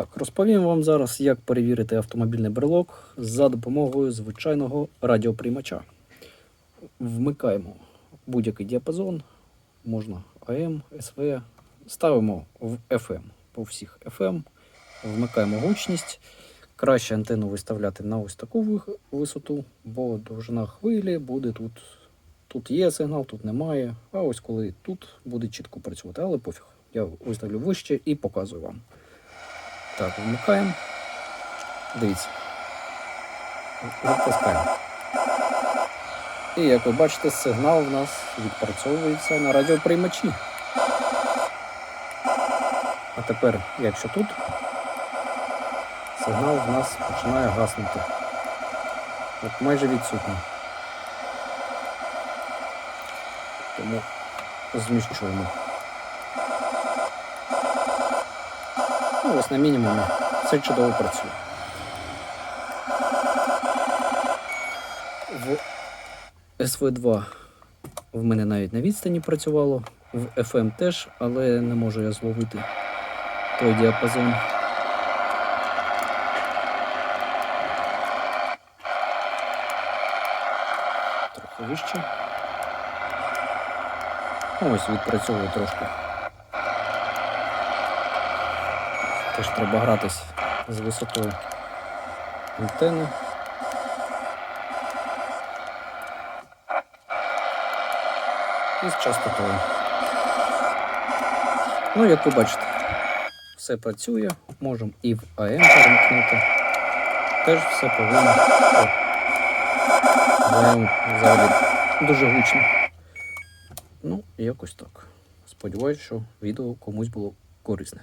Так, розповім вам зараз, як перевірити автомобільний брелок за допомогою звичайного радіоприймача. Вмикаємо будь-який діапазон, можна AM, SV, ставимо в FM по всіх FM, вмикаємо гучність. Краще антенну виставляти на ось таку висоту, бо довжина хвилі буде тут. Тут є сигнал, тут немає. А ось коли тут буде чітко працювати, але пофіг. Я виставлю вище і показую вам. Так, вмикаємо. Дивіться. Відпускаємо. І як ви бачите, сигнал в нас відпрацьовується на радіоприймачі. А тепер, якщо тут, сигнал в нас починає гаснути. От майже відсутній. Тому зміщуємо. Ну, ось на мінімумі. Все чудово працює. В SV2 в мене навіть на відстані працювало, в FM теж, але не можу я зловити той діапазон. Трохи вище. Ось відпрацьовую трошки. Теж треба гратись з висотою антени. І з частотою. Ну, як ви бачите, все працює. Можемо і в АМ перемкнути. Теж все повинно. В АМ взагалі дуже гучно. Ну, якось так. Сподіваюсь, що відео комусь було корисне.